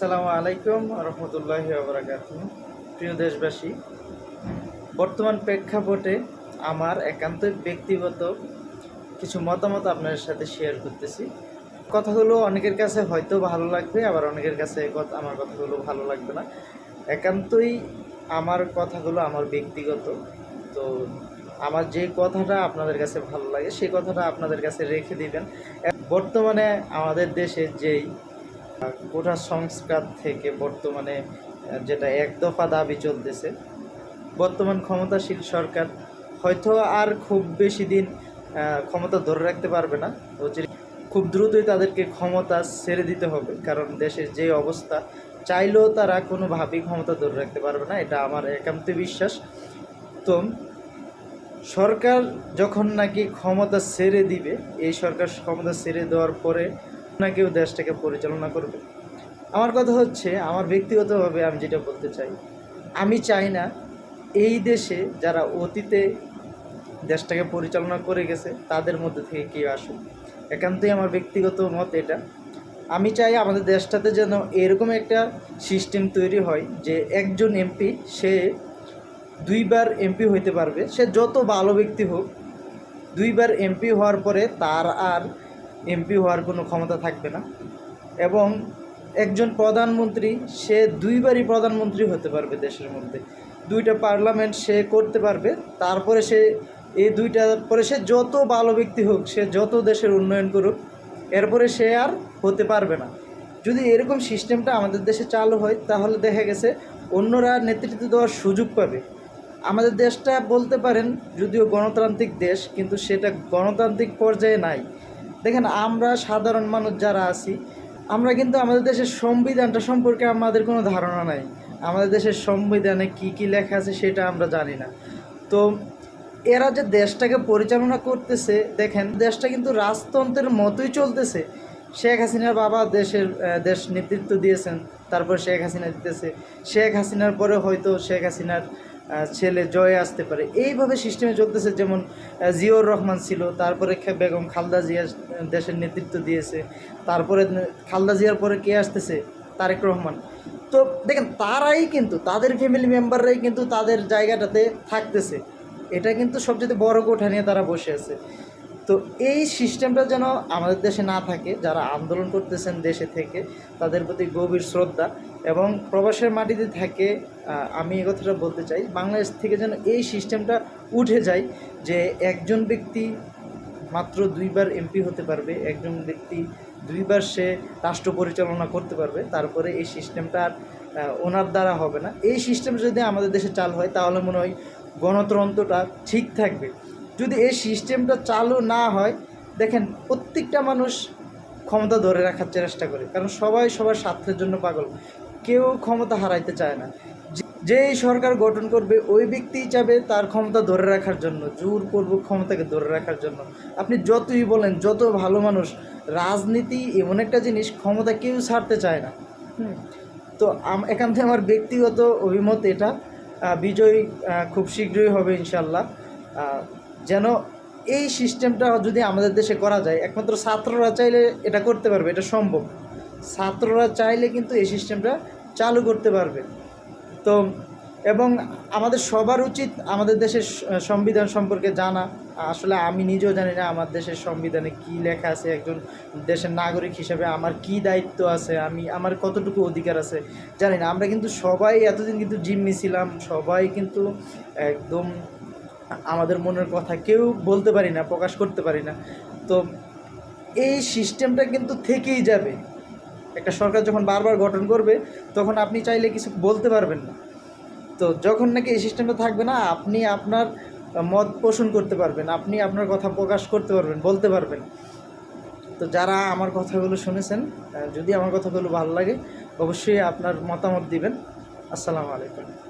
আসসালামু আলাইকুম রহমতুল্লাহ বারাকাত প্রিয় দেশবাসী, বর্তমান প্রেক্ষাপটে আমার একান্ত ব্যক্তিগত কিছু মতামত আপনাদের সাথে শেয়ার করতেছি। কথাগুলো অনেকের কাছে হয়তো ভালো লাগবে, আবার অনেকের কাছে আমার কথাগুলো ভালো লাগবে না। একান্তই আমার কথাগুলো আমার ব্যক্তিগত। তো আমার যে কথাটা আপনাদের কাছে ভালো লাগে সেই কথাটা আপনাদের কাছে রেখে দিবেন। বর্তমানে আমাদের দেশে যেই কোটা সংস্কার থেকে বর্তমানে যেটা এক দফা দাবি চলতেছে, বর্তমান ক্ষমতাশীল সরকার হয়তো আর খুব বেশি দিন ক্ষমতা ধরে রাখতে পারবে না। খুব দ্রুতই তাদেরকে ক্ষমতা ছেড়ে দিতে হবে, কারণ দেশের যে অবস্থা, চাইলেও তারা কোনোভাবেই ক্ষমতা ধরে রাখতে পারবে না, এটা আমার একান্ত বিশ্বাস। তো সরকার যখন নাকি ক্ষমতা ছেড়ে দিবে, এই সরকার ক্ষমতা ছেড়ে দেওয়ার পরে না কেউ দেশটাকে পরিচালনা করবে। আমার কথা হচ্ছে, আমার ব্যক্তিগতভাবে আমি যেটা বলতে চাই, আমি চাই না এই দেশে যারা অতীতে দেশটাকে পরিচালনা করে গেছে, তাদের মধ্যে থেকে কেউ আসুক। একান্তই আমার ব্যক্তিগত মত এটা। আমি চাই আমাদের দেশটাতে যেন এরকম একটা সিস্টেম তৈরি হয় যে একজন এমপি, সে দুইবার এমপি হইতে পারবে। সে যত ভালো ব্যক্তি হোক, দুইবার এমপি হওয়ার পরে তার আর এমপি হওয়ার কোনো ক্ষমতা থাকবে না। এবং একজন প্রধানমন্ত্রী, সে দুইবারই প্রধানমন্ত্রী হতে পারবে দেশের মধ্যে। দুইটা পার্লামেন্ট সে করতে পারবে, তারপরে সে এই দুইটার পরে সে যত ভালো ব্যক্তি হোক, সে যত দেশের উন্নয়ন করুক, এরপরে সে আর হতে পারবে না। যদি এরকম সিস্টেমটা আমাদের দেশে চালু হয়, তাহলে দেখা গেছে অন্যরা নেতৃত্ব দেওয়ার সুযোগ পাবে। আমাদের দেশটা বলতে পারেন, যদিও গণতান্ত্রিক দেশ, কিন্তু সেটা গণতান্ত্রিক পর্যায়ে নাই। দেখেন, আমরা সাধারণ মানুষ যারা আছি, আমরা কিন্তু আমাদের দেশের সংবিধানটা সম্পর্কে আমাদের কোনো ধারণা নাই। আমাদের দেশের সংবিধানে কি কি লেখা আছে সেটা আমরা জানি না। তো এরা যে দেশটাকে পরিচালনা করতেছে, দেখেন, দেশটা কিন্তু রাজতন্ত্রের মতোই চলতেছে। শেখ হাসিনার বাবা দেশের দেশ নেতৃত্ব দিয়েছেন, তারপর শেখ হাসিনা দিতেছে। শেখ হাসিনার পরে হয়তো শেখ হাসিনার ছেলে জয়ে আসতে পারে। এইভাবে সিস্টেমে চলতেছে, যেমন জিয়র রহমান ছিল, তারপরে বেগম খালদা জিয়া দেশের নেতৃত্ব দিয়েছে, তারপরে খালদা জিয়ার পরে কে আসতেছে? তারেক রহমান। তো দেখেন, তারাই কিন্তু, তাদের ফ্যামিলি মেম্বাররাই কিন্তু তাদের জায়গাটাতে থাকতেছে। এটা কিন্তু সবচেয়ে বড় কোঠা নিয়ে তারা বসে আছে। তো এই সিস্টেমটা যেন আমাদের দেশে না থাকে, যারা আন্দোলন করতেছেন দেশে থেকে, তাদের প্রতি গভীর শ্রদ্ধা এবং প্রবাসের মাটিতে থাকে আমি এই কথাটা বলতে চাই, বাংলাদেশ থেকে যেন এই সিস্টেমটা উঠে যায় যে একজন ব্যক্তি মাত্র দুইবার এমপি হতে পারবে, একজন ব্যক্তি দুইবার সে রাষ্ট্র পরিচালনা করতে পারবে, তারপরে এই সিস্টেমটা আর ওনার দ্বারা হবে না। এই সিস্টেম যদি আমাদের দেশে চাল হয়, তাহলে মনে হয় গণতন্ত্রটা ঠিক থাকবে। যদি এই সিস্টেমটা চালু না হয়, দেখেন প্রত্যেকটা মানুষ ক্ষমতা ধরে রাখার চেষ্টা করে, কারণ সবাই সবার স্বার্থের জন্য পাগল। কেউ ক্ষমতা হারাইতে চায় না। যে- সরকার গঠন করবে, ওই ব্যক্তিই চাবে তার ক্ষমতা ধরে রাখার জন্য জোরপূর্বক ক্ষমতাকে ধরে রাখার জন্য। আপনি যতই বলেন, যত ভালো মানুষ, রাজনীতি এমন একটা জিনিস ক্ষমতা কেউ ছাড়তে চায় না। তো এখান থেকে আমার ব্যক্তিগত অভিমত এটা। বিজয় খুব শীঘ্রই হবে ইনশাল্লাহ যেন এই সিস্টেমটা যদি আমাদের দেশে করা যায়, একমাত্র ছাত্ররা চাইলে এটা করতে পারবে, এটা সম্ভব। ছাত্ররা চাইলে কিন্তু এই সিস্টেমটা চালু করতে পারবে। তো, এবং আমাদের সবার উচিত আমাদের দেশের সংবিধান সম্পর্কে জানা। আসলে আমি নিজেও জানি না আমার দেশের সংবিধানে কি লেখা আছে, একজন দেশের নাগরিক হিসেবে আমার কি দায়িত্ব আছে, আমি, আমার কতটুকু অধিকার আছে, জানি না। আমরা কিন্তু সবাই এতদিন কিন্তু জিম্মি ছিলাম, সবাই কিন্তু একদম আমাদের মনের কথা কেউ বলতে পারি না, প্রকাশ করতে পারি না। তো এই সিস্টেমটা কিন্তু থেকেই যাবে। একটা সরকার যখন বারবার গঠন করবে, তখন আপনি চাইলে কিছু বলতে পারবেন না। তো যখন নাকি এই সিস্টেমটা থাকবে না, আপনি আপনার মত পোষণ করতে পারবেন, আপনি আপনার কথা প্রকাশ করতে পারবেন, বলতে পারবেন। তো যারা আমার কথাগুলো শুনেছেন যদি আমার কথাগুলো ভালো লাগে, অবশ্যই আপনার মতামত দিবেন। আসসালামু আলাইকুম।